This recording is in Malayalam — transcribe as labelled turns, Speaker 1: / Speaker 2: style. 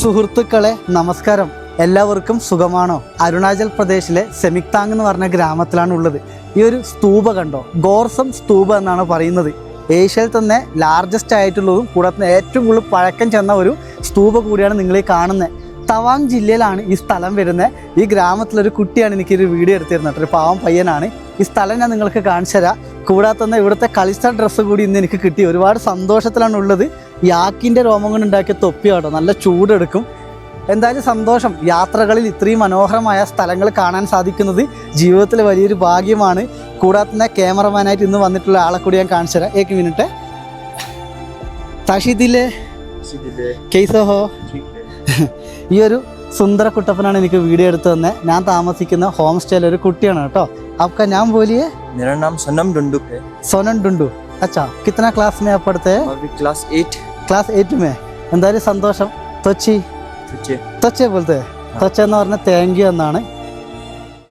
Speaker 1: സുഹൃത്തുക്കളെ നമസ്കാരം. എല്ലാവർക്കും സുഖമാണോ? അരുണാചൽ പ്രദേശിലെ സെമിക്താങ് എന്ന് പറഞ്ഞ ഗ്രാമത്തിലാണ് ഉള്ളത്. ഈ ഒരു സ്തൂപ കണ്ടോ? ഗോർസം സ്തൂപ എന്നാണ് പറയുന്നത്. ഏഷ്യയിൽ തന്നെ ലാർജസ്റ്റ് ആയിട്ടുള്ളതും കൂടാതെ ഏറ്റവും കൂടുതൽ പഴക്കം ചെന്ന ഒരു സ്തൂപ കൂടിയാണ് നിങ്ങൾ ഈ കാണുന്നത് തവാങ് ജില്ലയിലാണ് ഈ സ്ഥലം വരുന്നത്. ഈ ഗ്രാമത്തിലൊരു കുട്ടിയാണ് എനിക്കൊരു വീഡിയോ എടുത്തിരുന്നത് ഒരു പാവം പയ്യനാണ്. ഈ സ്ഥലം ഞാൻ നിങ്ങൾക്ക് കാണിച്ചു തരാം. കൂടാതെ തന്നെ ഇവിടുത്തെ കളിച്ച ഡ്രസ്സ് കൂടി ഇന്ന് എനിക്ക് കിട്ടി. ഒരുപാട് സന്തോഷത്തിലാണ് ഉള്ളത്. യാക്കിന്റെ രോമം കൊണ്ട് ഉണ്ടാക്കിയ തൊപ്പിയാട്ടോ നല്ല ചൂടെടുക്കും. എന്തായാലും സന്തോഷം. യാത്രകളിൽ ഇത്രയും മനോഹരമായ സ്ഥലങ്ങൾ കാണാൻ സാധിക്കുന്നത് ജീവിതത്തിൽ വലിയൊരു ഭാഗ്യമാണ്. കൂടാതെ തന്നെ ക്യാമറമാനായിട്ട് ഇന്ന് വന്നിട്ടുള്ള ആളെ കൂടി ഞാൻ കാണിച്ചു തരാം. ഏക്ക് മിനിറ്റ് തഷീദില്ലേ കേസോ ഹോ ഈ ഒരു സുന്ദര കുട്ടപ്പനാണ് എനിക്ക് വീഡിയോ എടുത്തു തന്നെ ഞാൻ താമസിക്കുന്ന ഹോം സ്റ്റേയിലെ ഒരു കുട്ടിയാണ് കേട്ടോ आपका नाम बोलिए
Speaker 2: मेरा नाम सनम डुंडुक है
Speaker 1: सोनन डुंडू अच्छा कितना क्लास में आप पढ़ते हैं
Speaker 2: अभी class eight
Speaker 1: class eight may എന്തായാലും സന്തോഷം തൊച്ചി
Speaker 2: तुझे
Speaker 1: തൊച്ച പോലത്തെ തൊച്ച എന്ന് പറഞ്ഞാൽ താങ്ക് യു എന്നാണ്